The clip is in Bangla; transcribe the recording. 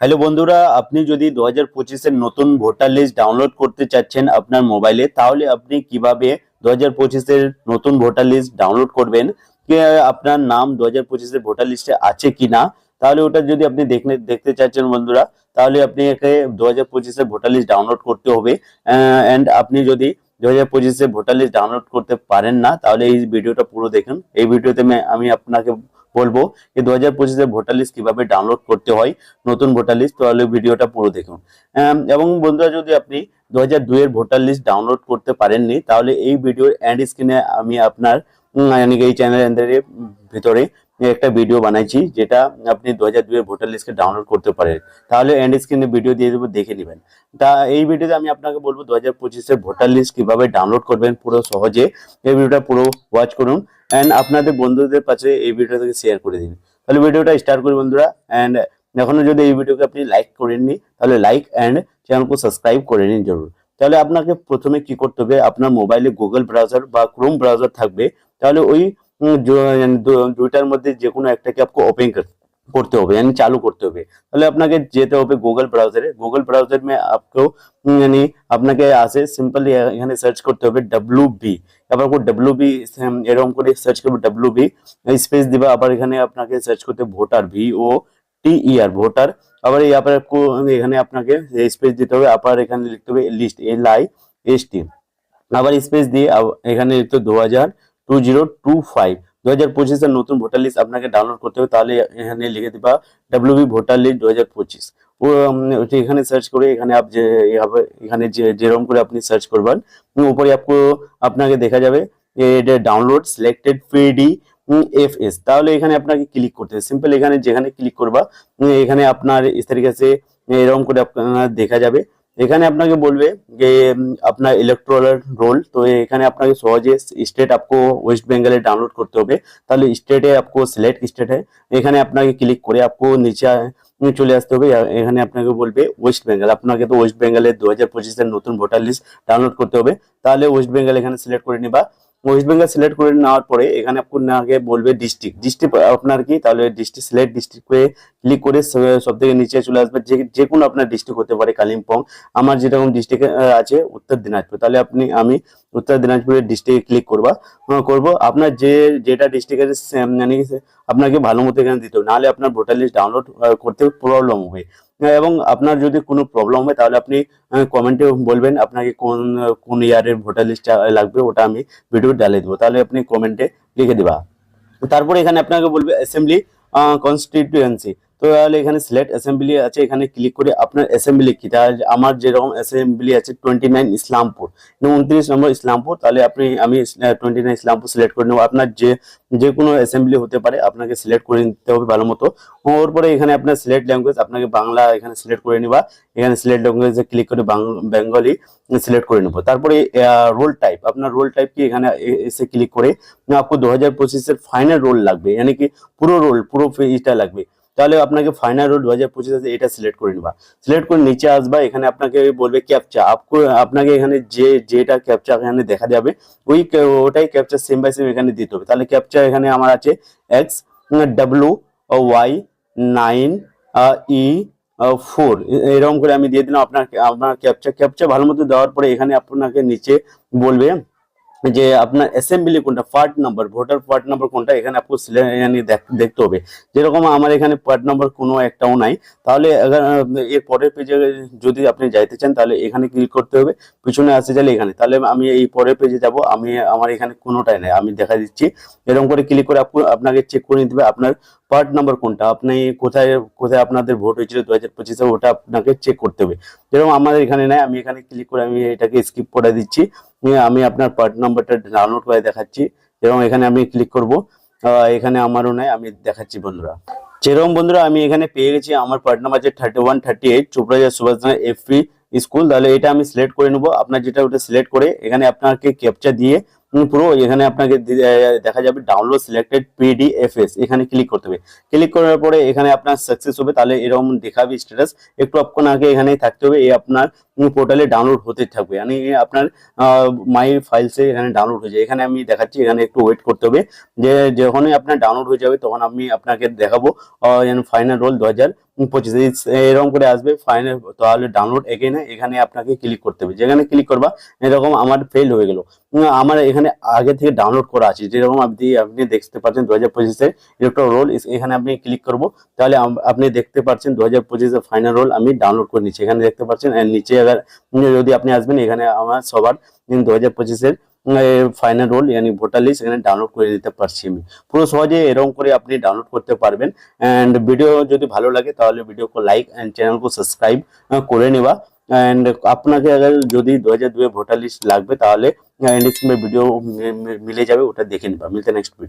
হ্যালো বন্ধুরা, আপনি যদি দু হাজার পঁচিশের নতুন ভোটার লিস্ট ডাউনলোড করতে চাচ্ছেন আপনার মোবাইলে তাহলে আপনি কীভাবে দু হাজার পঁচিশের নতুন ভোটার লিস্ট ডাউনলোড করবেন? আপনার নাম দু হাজার পঁচিশের ভোটার লিস্টে আছে কি না তাহলে ওটা যদি আপনি দেখতে দেখতে চাচ্ছেন বন্ধুরা, তাহলে আপনি একে দু হাজার পঁচিশের ভোটার লিস্ট ডাউনলোড করতে হবে। অ্যান্ড আপনি যদি দু হাজার পঁচিশে ভোটার লিস্ট ডাউনলোড করতে পারেন না, তাহলে এই ভিডিওটা পুরো দেখুন। এই ভিডিওতে আমি- আপনাকে বলব যে দু হাজার পঁচিশে ভোটার লিস্ট কীভাবে ডাউনলোড করতে হয়, নতুন ভোটার লিস্ট তাহলে ভিডিওটা পুরো দেখুন। এবং বন্ধুরা, যদি আপনি দু হাজার দুইয়ের ভোটার লিস্ট ডাউনলোড করতে পারেননি, তাহলে এই ভিডিওর এন্ড স্ক্রিনে আমি আপনার মানে এই চ্যানেলের ভিতরে একটা ভিডিও বানাইছি, যেটা আপনি দু হাজার দুইয়ের ভোটার লিস্টকে ডাউনলোড করতে পারেন। তাহলে এন্ড স্ক্রিনে ভিডিও দিয়ে দেবো, দেখে নেবেন। তা এই ভিডিওতে আমি আপনাকে বলব দু হাজার পঁচিশের ভোটার লিস্ট কীভাবে ডাউনলোড করবেন, পুরো সহজে এই ভিডিওটা পুরো ওয়াচ করুন। অ্যান্ড আপনাদের বন্ধুদের কাছে এই ভিডিওটাকে শেয়ার করে দিন। তাহলে ভিডিওটা স্টার্ট করি বন্ধুরা। অ্যান্ড এখনও যদি এই ভিডিওকে আপনি লাইক করেননি, তাহলে লাইক অ্যান্ড চ্যানেলকে সাবস্ক্রাইব করে নিন জরুর। তাহলে আপনাকে প্রথমে কি করতে হবে, আপনার মোবাইলে গুগল ব্রাউজার বা ক্রোম ব্রাউজার থাকবে। তাহলে ওই দুইটার মধ্যে যে কোনো একটাকে আপনি ওপেন করতে হবে यानी चालू করতে হবে তাহলে আপনাকে যেতে হবে গুগল ব্রাউজারে গুগল ব্রাউজার में आपको উম, यानी আপনাকে আসে সিম্পলি এখানে সার্চ করতে হবে ডাব্লিউ বি আবার ডাব্লিউ বি এরকম করে সার্চ করবে ডাব্লিউ বি স্পেস দিবা আবার এখানে আপনাকে সার্চ করতে voter V O T E R voter আবার এই আবার आपको এখানে আপনাকে স্পেস দিতে হবে আবার এখানে লিখতে হবে list L I S T আবার স্পেস দিয়ে আব- এখানে লিখতে দু হাজার টু জিরো টু ফাইভ দু হাজার পঁচিশের নতুন ভোটার লিস্ট আপনাকে ডাউনলোড করতে হবে, তাহলে এখানে লিখে দিবা ডাব্লিউবি ভোটার লিস্ট দু হাজার পঁচিশ। ও এখানে সার্চ করে, এখানে আপ যে এখানে যে, যেরকম করে আপনি সার্চ করবেন উপরে আপকো, আপনাকে দেখা যাবে download selected P D F S তাহলে এখানে আপনাকে ক্লিক করতে হবে। সিম্পল এখানে যেখানে ক্লিক করবা এখানে আপনার ইস তরিকে এরকম করে আপনার দেখা যাবে। এখানে আপনাকে বলবে যে আপনার ইলেকট্রোলার রোল তো এখানে আপনাকে সহজে স্টেট আপকো ওয়েস্ট বেঙ্গলে ডাউনলোড করতে হবে। তাহলে স্টেটে আপকো সিলেক্ট স্টেট এখানে আপনাকে ক্লিক করে আপকো নিচে চলে আসতে হবে। এখানে আপনাকে বলবে ওয়েস্ট বেঙ্গল আপনাকে তো ওয়েস্ট বেঙ্গলের দু হাজার পঁচিশের নতুন ভোটার লিস্ট ডাউনলোড করতে হবে। তাহলে ওয়েস্ট বেঙ্গল এখানে সিলেক্ট করে নিবা। ওয়েস্ট বেঙ্গল সিলেক্ট করে নেওয়ার পরে এখানে আপনাকে বলবে ডিস্ট্রিক্ট ডিস্ট্রিক্ট আপনার কি? তাহলে ডিস্ট্রিক্ট সিলেক্ট ডিস্ট্রিক্টে ক্লিক করে সব থেকে নিচে চলে আসবে। যে যে কোনো আপনার ডিস্ট্রিক্ট হতে পারে কালিম্পং। আমার যেরকম ডিস্ট্রিক্ট আছে উত্তর দিনাজপুর। তাহলে আপনি, আমি উত্তর দিনাজপুরের ডিস্ট্রিক্টে ক্লিক করবা। করব। আপনার যে, যেটা ডিস্ট্রিক্ট আছে মানে আপনাকে ভালো মতো এখানে দিতে হবে। নাহলে আপনার ভোটার লিস্ট ডাউনলোড করতে প্রবলেম হবে। এবং আপনার যদি কোনো প্রবলেম হয়, তাহলে আপনি কমেন্টে বলবেন আপনাকে কোন কোন ইয়ারের ভোটার লিস্ট লাগবে, ওটা আমি ভিডিও ডালে দেবো। তাহলে আপনি কমেন্টে লিখে দেবা। তারপরে এখানে আপনাকে বলবে অ্যাসেম্বলি কনস্টিটিউয়েন্সি তো তাহলে এখানে সিলেক্ট অ্যাসেম্বলি আছে, এখানে ক্লিক করে আপনার অ্যাসেম্বলি কি তাহলে আমার যেরকম অ্যাসেম্বলি আছে টোয়েন্টি নাইন ইসলামপুর মানে উনত্রিশ নম্বর ইসলামপুর, তাহলে আপনি, আমি টোয়েন্টি নাইন ইসলামপুর সিলেক্ট করে নেব। আপনার যে যে কোনো অ্যাসেম্বলি হতে পারে, আপনাকে সিলেক্ট করে নিতে হবে ভালো মতো। ওর পরে এখানে আপনার সিলেক্ট ল্যাঙ্গুয়েজ আপনাকে বাংলা এখানে সিলেক্ট করে নেবা। এখানে সিলেক্ট ল্যাঙ্গুয়েজে ক্লিক করে বেঙ্গলি সিলেক্ট করে নেব। তারপরে রোল টাইপ আপনার রোল টাইপ কি এখানে এসে ক্লিক করে আপনার দু হাজার পঁচিশের ফাইনাল রোল লাগবে। মানে কি, পুরো রোল পুরো ফিজটা লাগবে। তাহলে আপনাকে ফাইনাল রোল দু হাজার পঁচিশ এটা সিলেক্ট করে নিবা। সিলেক্ট করে নিচে আসবা, এখানে আপনাকে বলবে ক্যাপচা আপনাকে এখানে যে, যেটা ক্যাপচা এখানে দেখা যাবে, ওই ওটাই ক্যাপচা সেম বাই সেম এখানে দিতে হবে। তাহলে ক্যাপচা এখানে আমার আছে X W Y nine E four এরকম করে আমি দিয়ে দিলাম, আপনার আপনার ক্যাপচা ক্যাপচা ভালো মতো দেওয়ার পরে এখানে আপনাকে নিচে বলবে যে আপনার অ্যাসেম্বলি কোনটা part number voter part number কোনটা, এখানে আপনি সিলে- দেখতে হবে। যেরকম আমার এখানে পার্ট নাম্বার কোনো একটাও নাই, তাহলে এর পরের পেজে যদি আপনি যাইতে চান, তাহলে এখানে ক্লিক করতে হবে। পিছনে আসতে চাইলে এখানে। তাহলে আমি এই পরের পেজে যাব, আমি আমার এখানে কোনোটাই নাই, আমি দেখা দিচ্ছি। এরকম করে ক্লিক করে আপু- আপনাকে চেক করে নিতে হবে আপনার পার্ট নাম্বার কোনটা। আপনি কোথায় কোথায় আপনাদের ভোট হয়েছিল দু হাজার পঁচিশে, ওটা আপনাকে চেক করতে হবে। যেরকম আমাদের এখানে নাই, আমি এখানে ক্লিক করে আমি এটাকে স্কিপ করে দিচ্ছি। আমি আপনার পার্ট নাম্বারটা ডাউনলোড করে দেখাচ্ছি। এবং এখানে আমি ক্লিক করব। এখানে আমারও নাই, আমি দেখাচ্ছি বন্ধুরা। যেরকম বন্ধুরা, আমি এখানে পেয়ে গেছি আমার পার্ট নাম্বার যে থার্টি ওয়ান থার্টি এইট চোপড়াজা সুভাষনা এফপি স্কুল তাহলে এটা আমি সিলেক্ট করে নেব। আপনার যেটা ওটা সিলেক্ট করে এখানে আপনাকে ক্যাপচার দিয়ে পুরো এখানে আপনাকে দেখা যাবে ডাউনলোড সিলেক্টেড পিডিএফএস এখানে ক্লিক করতে হবে। ক্লিক করার পরে এখানে আপনার সাকসেস হবে, তাহলে এরকম দেখাবে স্ট্যাটাস একটু আপনার আগে এখানেই থাকতে হবে এই আপনার পোর্টালে ডাউনলোড হতে থাকবে। মানে আপনার মাই ফাইলসে এখানে ডাউনলোড হয়ে যায়। এখানে আমি দেখাচ্ছি, এখানে একটু ওয়েট করতে হবে। যে যখনই আপনার ডাউনলোড হয়ে যাবে, তখন আমি আপনাকে দেখাবো ফাইনাল রোল দু হাজার পঁচিশে। এরকম করে আসবে ফাইনাল তাহলে ডাউনলোড এগেনে এখানে আপনাকে ক্লিক করতে হবে। যেখানে ক্লিক করবা, এরকম আমার ফেল হয়ে গেল। আমার এখানে আগে থেকে ডাউনলোড করা আছে। যেরকম আপনি আপনি দেখতে পাচ্ছেন দু হাজার পঁচিশে ইলেকট্রো রোল এখানে আপনি ক্লিক করব। তাহলে আপনি দেখতে পাচ্ছেন দু হাজার পঁচিশে ফাইনাল রোল আমি ডাউনলোড করে নিচ্ছি। এখানে দেখতে পাচ্ছেন নিচে যদি আপনি আসবেন, এখানে আমার সবার দু হাজার পঁচিশের ফাইনাল রোল ইয়ানি ভোটার লিস্ট এখানে ডাউনলোড করে দিতে পারছি আমি। পুরো সহজে এরকম করে আপনি ডাউনলোড করতে পারবেন। অ্যান্ড ভিডিও যদি ভালো লাগে, তাহলে ভিডিওকে লাইক অ্যান্ড চ্যানেলকে সাবস্ক্রাইব করে নেওয়া। অ্যান্ড আপনাকে আবার যদি দু হাজার দুয়ে ভোটার লিস্ট লাগবে, তাহলে নেক্সট ভিডিও মিলে যাবে, ওটা দেখে নেবা। মিলতে নেক্সট ভিডিও